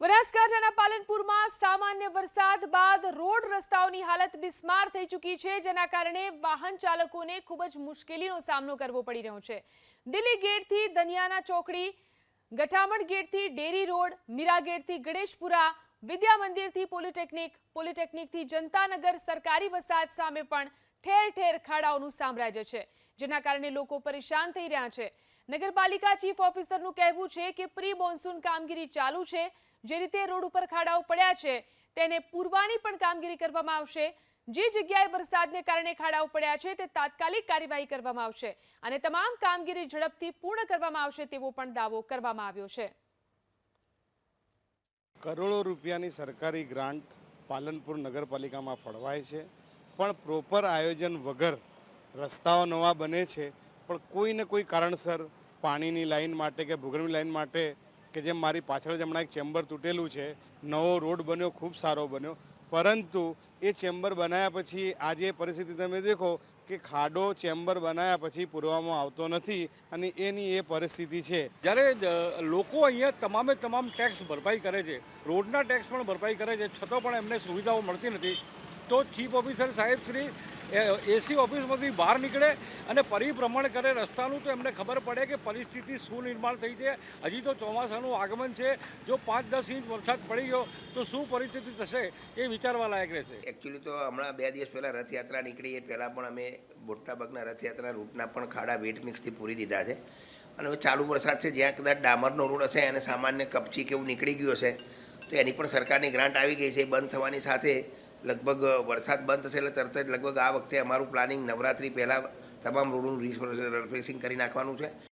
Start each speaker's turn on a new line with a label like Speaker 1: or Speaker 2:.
Speaker 1: બનાસકાંઠાના પાલનપુરમાં સામાન્ય વરસાદ બાદ રોડ રસ્તાઓની હાલત બિસ્માર થઈ ચૂકી છે, જેના કારણે વાહન ચાલકોને ખૂબ જ મુશ્કેલીનો સામનો કરવો પડી રહ્યો છે. દિલ્હી ગેટથી દનિયાના ચોકડી, ગઠામણ ગેટથી ડેરી રોડ, મીરા ગેટથી ગણેશપુરા વિદ્યા મંદિરથી પોલિટેકનિક, પોલિટેકનિકથી જનતાનગર સરકારી વસાહત સામે પણ ઠેર ઠેર ખાડાઓનું સામ્રાજ્ય છે, જેના કારણે લોકો પરેશાન થઈ રહ્યા છે. નગરપાલિકા ચીફ ઓફિસરનું કહેવું છે કે પ્રી મોન્સૂન કામગીરી ચાલુ છે, જે રીતે રોડ ઉપર ખાડાઓ પડ્યા છે, તેને પૂરવાની પણ કામગીરી કરવામાં આવશે. જે જગ્યાએ વરસાદને કારણે ખાડાઓ પડ્યા છે, તે તાત્કાલિક કાર્યવાહી કરવામાં આવશે અને તમામ કામગીરી ઝડપથી પૂર્ણ કરવામાં આવશે તેવો પણ દાવો કરવામાં આવ્યો છે.
Speaker 2: કરોડો રૂપિયાની સરકારી ગ્રાન્ટ પાલનપુર નગરપાલિકામાં ફળવાય છે. પણ પ્રોપર આયોજન વગર રસ્તાઓ નવા બને છે. પણ કોઈ ને કોઈ કારણસર પાણીની લાઈન માટે કે ભૂગર્ભની લાઇન માટે કે જેમ મારી પાછળ જ હમણાં એક ચેમ્બર તૂટેલું છે, નવો રોડ બન્યો, ખૂબ સારો બન્યો પરંતુ એ ચેમ્બર બનાવ્યા પછી આજે પરિસ્થિતિ તમે દેખો કે ખાડો ચેમ્બર બનાવ્યા પછી પૂરવામાં આવતો નથી અને એની એ પરિસ્થિતિ છે.
Speaker 3: જ્યારે લોકો અહીંયા તમામે તમામ ટેક્સ ભરપાઈ કરે છે, રોડના ટેક્સ પણ ભરપાઈ કરે છે, છતાં પણ એમને સુવિધાઓ મળતી નથી. તો ચીફ ઓફિસર સાહેબ શ્રી એસી ઓફિસમાંથી બહાર નીકળે અને પરિભ્રમણ કરે રસ્તાનું, તો એમને ખબર પડે કે પરિસ્થિતિ શું નિર્માણ થઈ છે. હજી તો ચોમાસાનું આગમન છે. જો પાંચ દસ ઇંચ વરસાદ પડી ગયો, તો શું પરિસ્થિતિ થશે એ વિચારવા લાયક રહેશે.
Speaker 4: એકચ્યુઅલી તો હમણાં બે દિવસ પહેલાં રથયાત્રા નીકળી એ પહેલાં પણ અમે મોટાભાગના રથયાત્રા રૂટના પણ ખાડા વેટ મિક્સથી પૂરી દીધા છે. અને હવે ચાલુ વરસાદ છે, જ્યાં કદાચ ડામરનો રોડ હશે અને સામાન્ય કપચી કેવું નીકળી ગયું હશે, તો એની પણ સરકારની ગ્રાન્ટ આવી ગઈ છે. બંધ થવાની સાથે લગભગ વરસાદ બંધ થશે એટલે તરત જ લગભગ આ વખતે અમારું પ્લાનિંગ નવરાત્રી પહેલાં તમામ રોડનું રિફેસિંગ કરી નાખવાનું છે.